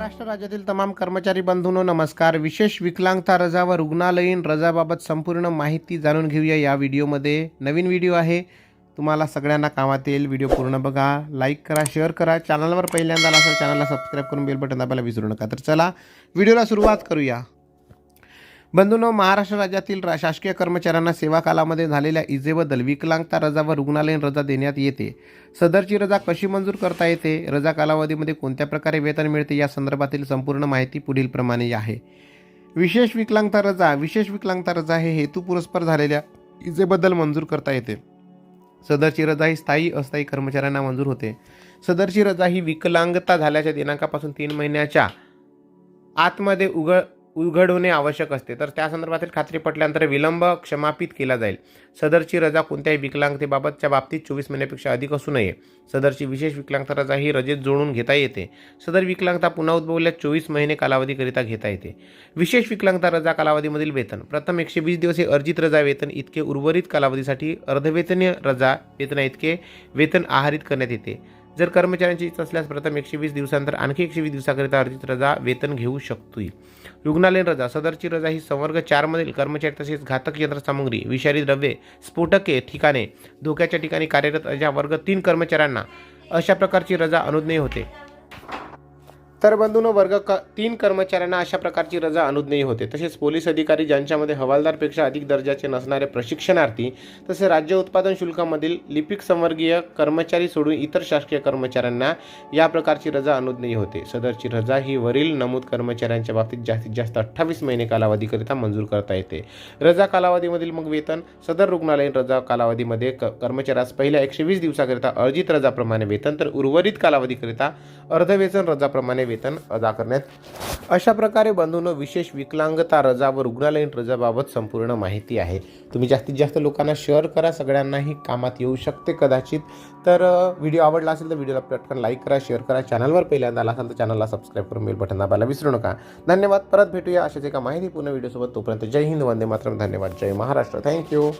महाराष्ट्र राज्यातील तमाम कर्मचारी बंधूंनो नमस्कार. विशेष विकलांगता रजा व रुग्णालयीन रजाबाबत संपूर्ण माहिती जाणून घेऊया या व्हिडिओमध्ये. नवीन व्हिडिओ आहे. तुम्हाला सगळ्यांना कामात येईल व्हिडिओ पूर्ण बघा. लाईक करा शेअर करा. चॅनलवर पहिल्यांदा आला असेल चॅनलला सबस्क्राईब करून बेल बटन दाबायला विसरू नका. तर चला व्हिडिओला सुरुवात करूया. बंधूंनो महाराष्ट्र राज्यातील रा- शासकीय कर्मचाऱ्यांना सेवा कालामध्ये झालेल्या इजेबद्दल विकलांगता रजा व रुग्णालयीन रजा देण्यात येते. सदरची रजा कशी मंजूर करता येते? रजा कालावधीमध्ये कोणत्या प्रकारे वेतन मिळते? या संदर्भातील संपूर्ण माहिती पुढील प्रमाणे आहे. विशेष विकलांगता रजा विशेष विकलांगता रजा हे हेतू पुरस्पर झालेल्या इजेबद्दल मंजूर करता येते. सदरची रजा ही स्थायी अस्थायी कर्मचाऱ्यांना मंजूर होते. सदरची रजा ही विकलांगता झाल्याच्या दिनांकापासून तीन महिन्याच्या आतमध्ये उघड उघड होणे आवश्यक असते. तर त्या संदर्भातील खात्री पटल्यानंतर विलंब क्षमापित केला जाईल. सदरची रजा कोणत्याही विकलांगतेबाबतच्या बाबतीत चोवीस महिन्यापेक्षा अधिक असू नये. सदरची विशेष विकलांगता रजा ही रजेत जोडून घेता येते. सदर विकलांगता पुन्हा उद्भवल्यास चोवीस महिने कालावधीकरिता घेता येते. विशेष विकलांगता रजा कालावधीमधील वेतन. प्रथम एकशे वीस दिवस हे अर्जित रजा वेतन. इतके उर्वरित कालावधीसाठी अर्धवेतनीय रजा वेतना इतके वेतन आहारित करण्यात येते. जर कर्मचाऱ्यांची इच्छा असल्यास प्रथम एकशे वीस दिवसानंतर आणखी एकशे वीस दिवसाकरिता अर्जित रजा वेतन घेऊ शकतो रुग्णालयीन रजा सदरची रजा ही संवर्ग चारमधील कर्मचारी तसेच घातक यंत्रसामुग्री विषारी द्रव्ये स्फोटके ठिकाणे धोक्याच्या ठिकाणी कार्यरत अशा वर्ग तीन कर्मचाऱ्यांना अशा प्रकारची रजा अनुज्ञेय होते. तर बंधूंनो वर्ग क तीन कर्मचाऱ्यांना अशा प्रकारची रजा अनुज्ञेय होते. तसेच पोलीस अधिकारी ज्यांच्यामध्ये हवालदारपेक्षा अधिक दर्जाचे नसणारे प्रशिक्षणार्थी तसे राज्य उत्पादन शुल्कामधील लिपिक संवर्गीय कर्मचारी सोडून इतर शासकीय कर्मचाऱ्यांना या प्रकारची रजा अनुज्ञेय होते. सदरची रजा ही वरील नमूद कर्मचाऱ्यांच्या बाबतीत जास्तीत जास्त अठ्ठावीस महिने कालावधीकरिता मंजूर करता येते. रजा कालावधीमधील मग वेतन सदर रुग्णालयीन रजा कालावधीमध्ये क कर्मचाऱ्यास पहिल्या एकशे वीस दिवसाकरिता अर्जित रजाप्रमाणे वेतन तर उर्वरित कालावधीकरिता अर्धवेतन रजाप्रमाणे वेतन अदा करण्यात. अशा प्रकारे बंधूंनो विशेष विकलांगता रजा व रुग्णालयीन रजाबाबत संपूर्ण माहिती आहे. तुम्ही जास्तीत जास्त लोकांना शेअर करा सगळ्यांनाही कामात येऊ शकते कदाचित. तर व्हिडिओ आवडला असेल तर व्हिडिओला पटकन लाईक करा शेअर करा. चॅनलवर पहिल्यांदा आला असाल तर चॅनलला सबस्क्राईब करून बेल बटन दाबायला विसरू नका. धन्यवाद. परत भेटूया अशाच एका माहितीपूर्ण व्हिडिओसोबत तोपर्यंत जय हिंद वंदे मातरम. धन्यवाद. जय महाराष्ट्र. थँक्यू